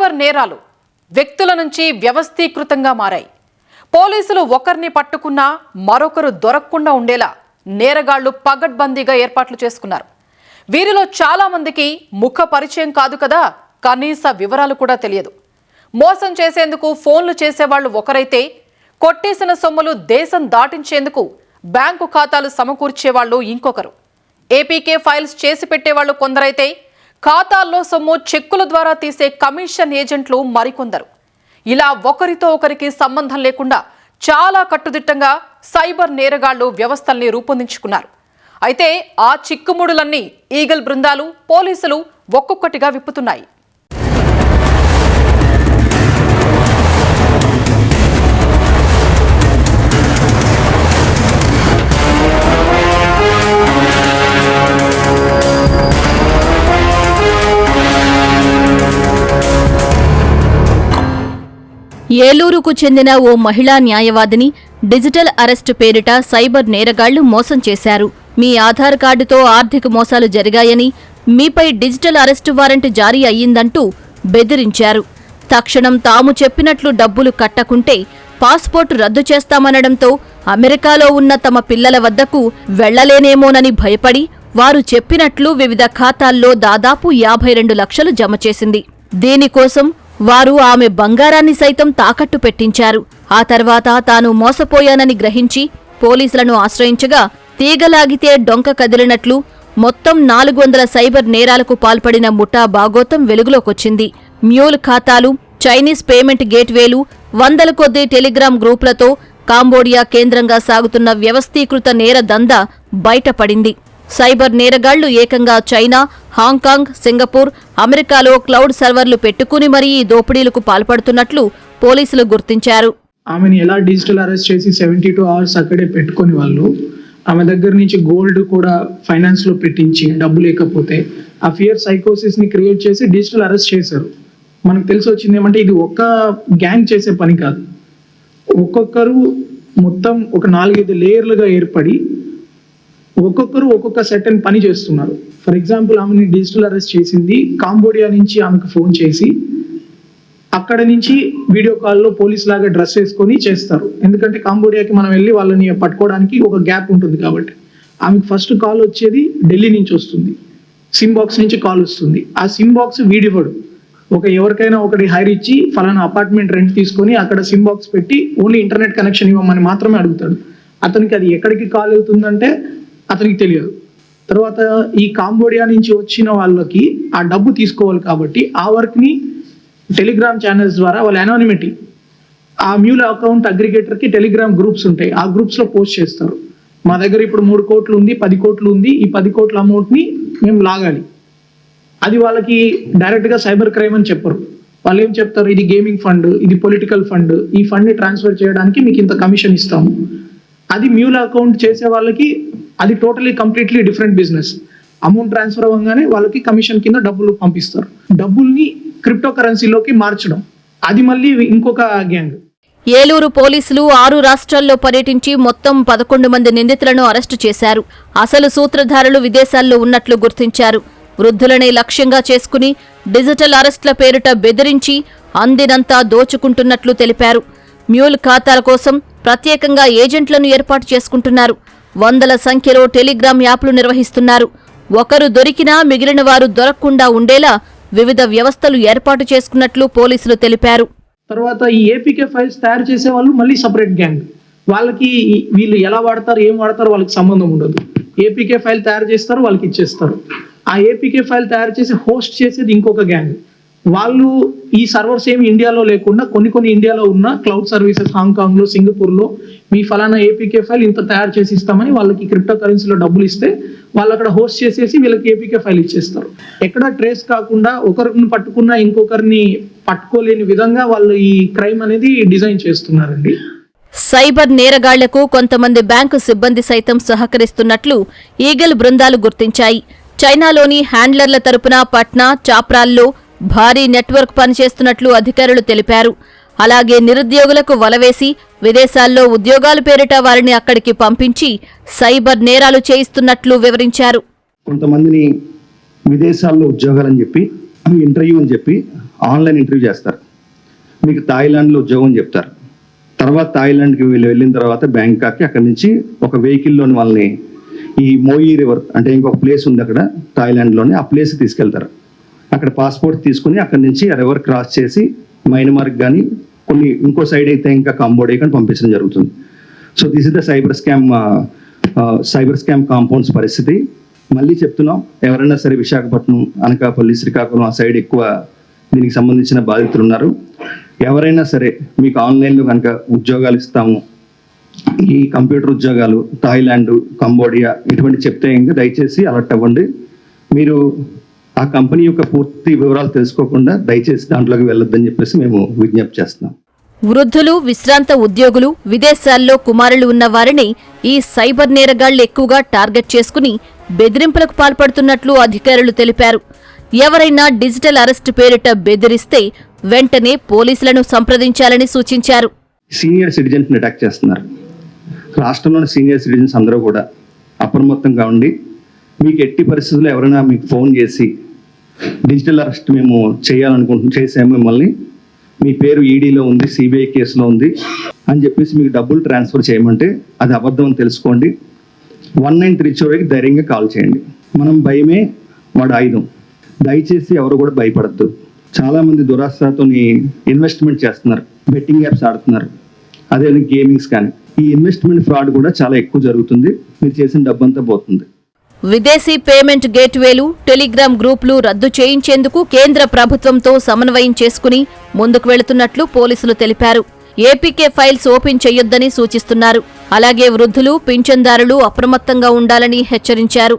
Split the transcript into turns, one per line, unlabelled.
Cyber నేరాలు వ్యక్తుల నుంచి వ్యవస్థీకృతంగా మారాయి. పోలీసులు ఒకరిని పట్టుకున్నా మరొకరు దొరకకుండా ఉండేలా నేరగాళ్ళు పగడ్బందీగా ఏర్పాట్లు చేసుకున్నారు. వీరిలో చాలామందికి ముఖ పరిచయం కాదు కదా కనీస వివరాలు కూడా తెలియదు. మోసం చేసేందుకు ఫోన్లు చేసేవాళ్ళు ఒకరైతే కొట్టేసిన సొమ్ములు దేశం దాటించేందుకు బ్యాంకు ఖాతాలు సమకూర్చేవాళ్ళు ఇంకొకరు. ఏపీకే ఫైల్స్ చేసి పెట్టేవాళ్ళు కొందరైతే ఖాతాల్లో సొమ్ము చెక్కుల ద్వారా తీసే కమిషన్ ఏజెంట్లు మరికొందరు. ఇలా ఒకరితో ఒకరికి సంబంధం లేకుండా చాలా కట్టుదిట్టంగా సైబర్ నేరగాళ్ళు వ్యవస్థల్ని రూపొందించుకున్నారు. అయితే ఆ చిక్కుముడులన్నీ ఈగల్ బృందాలు పోలీసులు ఒక్కొక్కటిగా విప్పుతున్నాయి.
ఏలూరుకు చెందిన ఓ మహిళా న్యాయవాదిని డిజిటల్ అరెస్టు పేరిట సైబర్ నేరగాళ్ళు మోసం చేశారు. మీ ఆధార్ కార్డుతో ఆర్థిక మోసాలు జరిగాయని మీపై డిజిటల్ అరెస్టు వారెంట్ జారీ అయ్యిందంటూ బెదిరించారు. తక్షణం తాము చెప్పినట్లు డబ్బులు కట్టకుంటే పాస్పోర్ట్ రద్దు చేస్తామనడంతో అమెరికాలో ఉన్న తమ పిల్లల వద్దకు వెళ్ళలేనేమోనని భయపడి వారు చెప్పినట్లు వివిధ ఖాతాల్లో దాదాపు యాభై రెండు లక్షలు జమ చేసింది. దీనికోసం వారు ఆమె బంగారాన్ని సైతం తాకట్టు పెట్టించారు. ఆ తర్వాత తాను మోసపోయానని గ్రహించి పోలీసులను ఆశ్రయించగా తీగలాగితే డొంక కదిలినట్లు మొత్తం నాలుగు వందల సైబర్ నేరాలకు పాల్పడిన ముఠా బాగోతం వెలుగులోకొచ్చింది. మ్యూల్ ఖాతాలు చైనీస్ పేమెంట్ గేట్వేలు వందల కొద్దీ టెలిగ్రామ్ గ్రూపులతో కాంబోడియా కేంద్రంగా సాగుతున్న వ్యవస్థీకృత నేర దందా బయటపడింది. సైబర్ నేరగాళ్ళు ఏకంగా చైనా హాంకాంగ్ సింగపూర్ అమెరికాలో క్లౌడ్ సర్వర్లు పెట్టుకుని మరీ ఈ దోపిడీలకు పాల్పడుతున్నట్లు పోలీసులు గుర్తించారు.
ఆమెను ఎలా డిజిటల్ అరెస్ట్ చేసి సెవెంటీ టూ అవర్స్ అక్కడే పెట్టుకుని వాళ్ళు? ఆమె దగ్గర నుంచి గోల్డ్ కూడా ఫైనాన్స్లో పెట్టించి డబ్బు లేకపోతే ఆ ఫియర్ సైకోసిస్ని క్రియేట్ చేసి డిజిటల్ అరెస్ట్ చేశారు. మనకు తెలిసి వచ్చింది ఏమంటే ఇది ఒక్క గ్యాంగ్ చేసే పని కాదు. ఒక్కొక్కరు మొత్తం ఒక నాలుగైదు లేయర్లుగా ఏర్పడి ఒక్కొక్కరు ఒక్కొక్క సెటన్ పని చేస్తున్నారు. ఫర్ ఎగ్జాంపుల్ ఆమెని డిజిటల్ అరెస్ట్ చేసింది. కాంబోడియా నుంచి ఆమెకు ఫోన్ చేసి అక్కడ నుంచి వీడియో కాల్లో పోలీస్ లాగా డ్రెస్ వేసుకొని చేస్తారు. ఎందుకంటే కాంబోడియాకి మనం వెళ్ళి వాళ్ళని పట్టుకోవడానికి ఒక గ్యాప్ ఉంటుంది కాబట్టి. ఆమెకు ఫస్ట్ కాల్ వచ్చేది ఢిల్లీ నుంచి వస్తుంది. సిమ్ బాక్స్ నుంచి కాల్ వస్తుంది. ఆ సిమ్ బాక్స్ వీడివ్వడు ఒక ఎవరికైనా ఒకటి హైర్ ఇచ్చి ఫలానా అపార్ట్మెంట్ రెంట్ తీసుకొని అక్కడ సిమ్ బాక్స్ పెట్టి ఓన్లీ ఇంటర్నెట్ కనెక్షన్ ఇవ్వమని మాత్రమే అడుగుతాడు. అతనికి అది ఎక్కడికి కాల్ అవుతుందంటే అతనికి తెలియదు. తర్వాత ఈ కాంబోడియా నుంచి వచ్చిన వాళ్ళకి ఆ డబ్బు తీసుకోవాలి కాబట్టి ఆ వర్క్ని టెలిగ్రామ్ ఛానల్స్ ద్వారా వాళ్ళ అనానిమిటీ ఆ మ్యూల్ అకౌంట్ అగ్రిగేటర్కి టెలిగ్రామ్ గ్రూప్స్ ఉంటాయి. ఆ గ్రూప్స్లో పోస్ట్ చేస్తారు. మా దగ్గర ఇప్పుడు మూడు కోట్లు ఉంది పది కోట్లు ఉంది. ఈ పది కోట్ల అమౌంట్ని మేము లాగాలి. అది వాళ్ళకి డైరెక్ట్గా సైబర్ క్రైమ్ అని చెప్పరు. వాళ్ళు ఏం చెప్తారు? ఇది గేమింగ్ ఫండ్ ఇది పొలిటికల్ ఫండ్ ఈ ఫండ్ని ట్రాన్స్ఫర్ చేయడానికి మీకు ఇంత కమిషన్ ఇస్తాము. అది మ్యూల్ అకౌంట్ చేసే వాళ్ళకి అది totally completely different business amount transfer అవ్వగానే వాళ్ళకి కమిషన్ కింద డబ్బులు పంపిస్తారు. డబ్బుల్ని క్రిప్టో కరెన్సీలోకి మార్చడం. అది మళ్ళీ ఇంకొక గ్యాంగ్
ఏలూరు పోలీసులు ఆరు రాష్ట్రాల్లో పర్యటించి మొత్తం పదకొండు మంది నిందితులను అరెస్టు చేశారు. అసలు సూత్రధారులు విదేశాల్లో ఉన్నట్లు గుర్తించారు. వృద్ధులనే లక్ష్యంగా చేసుకుని డిజిటల్ అరెస్ట్ల పేరిట బెదిరించి అందినంతా దోచుకుంటున్నట్లు తెలిపారు. మ్యూల్ ఖాతాల కోసం ప్రత్యేకంగా ఏజెంట్లను ఏర్పాటు చేసుకుంటున్నారు. వందల సంఖ్యలో టెలిగ్రామ్ యాప్లు నిర్వహిస్తున్నారు. ఒకరు దొరికినా మిగిలిన వారు దొరకకుండా ఉండేలా వివిధ వ్యవస్థలు ఏర్పాటు చేసుకున్నట్లు పోలీసులు తెలిపారు.
తర్వాత ఈ ఏపీకే ఫైల్స్ తయారు చేసే వాళ్ళు మళ్ళీ సపరేట్ గ్యాంగ్. వాళ్ళకి వీళ్ళు ఎలా వాడతారు ఏం వాడతారు వాళ్ళకి సంబంధం ఉండదు. ఏపీకే ఫైల్ తయారు చేస్తారు వాళ్ళకి ఇచ్చేస్తారు. ఆ ఏపీకే ఫైల్ తయారు చేసి హోస్ట్ చేసేది ఇంకొక గ్యాంగ్. వాళ్ళు ఈ సర్వర్స్ ఏమి ఇండియాలో లేకుండా కొన్ని కొన్ని ఇండియాలో ఉన్న క్లౌడ్ సర్వీసెస్ హాంకాంగ్లో సింగపూర్లో మీ ఫలానా ఏపీకే ఫైల్ ఇంత తయారు చేసి ఇస్తామని వాళ్ళకి క్రిప్టో కరెన్సీలో డబ్బులు ఇస్తే వాళ్ళు అక్కడ హోస్ట్ చేసేసి వీళ్ళకి ఏపీకే ఫైల్ ఇచ్చేస్తారు. ఎక్కడ ట్రేస్ కాకుండా ఒకరిని పట్టుకున్న ఇంకొకరిని పట్టుకోలేని విధంగా వాళ్ళు ఈ క్రైమ్ అనేది డిజైన్ చేస్తున్నారండి.
సైబర్ నేరగాళ్ళకు కొంతమంది బ్యాంకు సిబ్బంది సైతం సహకరిస్తున్నట్లు ఈగల్ బృందాలు గుర్తించాయి. చైనాలోని హ్యాండ్లర్ల తరపున పట్నా చాప్రాల్లో భారీ నెట్వర్క్ పనిచేస్తున్నట్లు అధికారులు తెలిపారు. అలాగే నిరుద్యోగులకు వలవేసి విదేశాల్లో ఉద్యోగాలు పేరిట వారిని అక్కడికి పంపించి సైబర్ నేరాలు చేయిస్తున్నట్లు వివరించారు.
కొంతమందిని విదేశాల్లో ఉద్యోగాలని చెప్పి ఇంటర్వ్యూ అని చెప్పి ఆన్లైన్ ఇంటర్వ్యూ చేస్తారు. మీకు థాయిలాండ్లో ఉద్యోగం చెప్తారు. తర్వాత థాయిలాండ్కి వీళ్ళు వెళ్ళిన తర్వాత బ్యాంకాక్కి అక్కడి నుంచి ఒక వెహికల్లోని వాళ్ళని ఈ మోయి రివర్ అంటే ఇంకొక ప్లేస్ ఉంది అక్కడ థాయిలాండ్లోనే ఆ ప్లేస్ తీసుకెళ్తారు. అక్కడ పాస్పోర్ట్ తీసుకుని అక్కడి నుంచి ఆ రివర్ క్రాస్ చేసి మైనమార్క్ కానీ కొన్ని ఇంకో సైడ్ అయితే ఇంకా కాంబోడియా కానీ పంపించడం జరుగుతుంది. So this is the cyber scam cyber scam compounds పరిస్థితి. మళ్ళీ చెప్తున్నాం ఎవరైనా సరే విశాఖపట్నం అనకాపల్లి శ్రీకాకుళం ఆ సైడ్ ఎక్కువ దీనికి సంబంధించిన బాధితులు ఉన్నారు. ఎవరైనా సరే మీకు ఆన్లైన్లో కనుక ఉద్యోగాలు ఇస్తాము ఈ కంప్యూటర్ ఉద్యోగాలు థాయిలాండ్ కంబోడియా ఇటువంటి చెప్తే ఇంకా దయచేసి అలర్ట్ అవ్వండి. మీరు ఆ కంపెనీ యొక్క పూర్తి వివరాలు తెలుసుకోకుండా దయచేసి దాంట్లోకి వెళ్ళొద్దని చెప్పేసి మేము విజ్ఞప్తి చేస్తున్నాం.
వృద్ధులు విశ్రాంత ఉద్యోగులు విదేశాల్లో కుమారులు ఉన్న వారిని ఈ సైబర్ నేరగాళ్ళు ఎక్కువగా టార్గెట్ చేసుకుని బెదిరింపులకు పాల్పడుతున్నట్లు అధికారులు తెలిపారు. ఎవరైనా డిజిటల్ అరెస్టు పేరిట బెదిరిస్తే వెంటనే పోలీసులను సంప్రదించాలని సూచించారు.
సీనియర్ సిటిజన్స్ని అటాక్ చేస్తున్నారు. రాష్ట్రంలోని సీనియర్ సిటిజన్స్ అందరూ కూడా అప్రమత్తంగా ఉండి మీకు ఎట్టి పరిస్థితుల్లో ఎవరైనా మీకు ఫోన్ చేసి డిజిటల్ అరెస్ట్ మేము చేయాలనుకుంటున్నాం చేసాము మిమ్మల్ని. మీ పేరు ఈడీలో ఉంది సిబిఐ కేసులో ఉంది. అని చెప్పేసి మీకు డబ్బులు ట్రాన్స్ఫర్ చేయమంటే అది అబద్ధం అని తెలుసుకోండి. వన్ నైన్ త్రీ చూడకి ధైర్యంగా కాల్ చేయండి. మనం భయమే వాడు ఆయుధం. దయచేసి ఎవరు కూడా భయపడద్దు. చాలా మంది దురాశతో ఇన్వెస్ట్మెంట్ చేస్తున్నారు. బెట్టింగ్ యాప్స్ ఆడుతున్నారు. అదే గేమింగ్స్ కానీ. ఈ ఇన్వెస్ట్మెంట్ ఫ్రాడ్ కూడా చాలా ఎక్కువ జరుగుతుంది. మీరు చేసిన డబ్బంతా పోతుంది.
విదేశీ పేమెంట్ గేట్వేలు టెలిగ్రామ్ గ్రూపులు రద్దు చేయించేందుకు కేంద్ర ప్రభుత్వంతో సమన్వయం చేసుకుని ముందుకు వెళుతున్నట్లు పోలీసులు తెలిపారు. ఏపీకే ఫైల్స్ ఓపెన్ చేయొద్దని సూచిస్తున్నారు. అలాగే వృద్ధులు పింఛన్దారులు అప్రమత్తంగా ఉండాలని హెచ్చరించారు.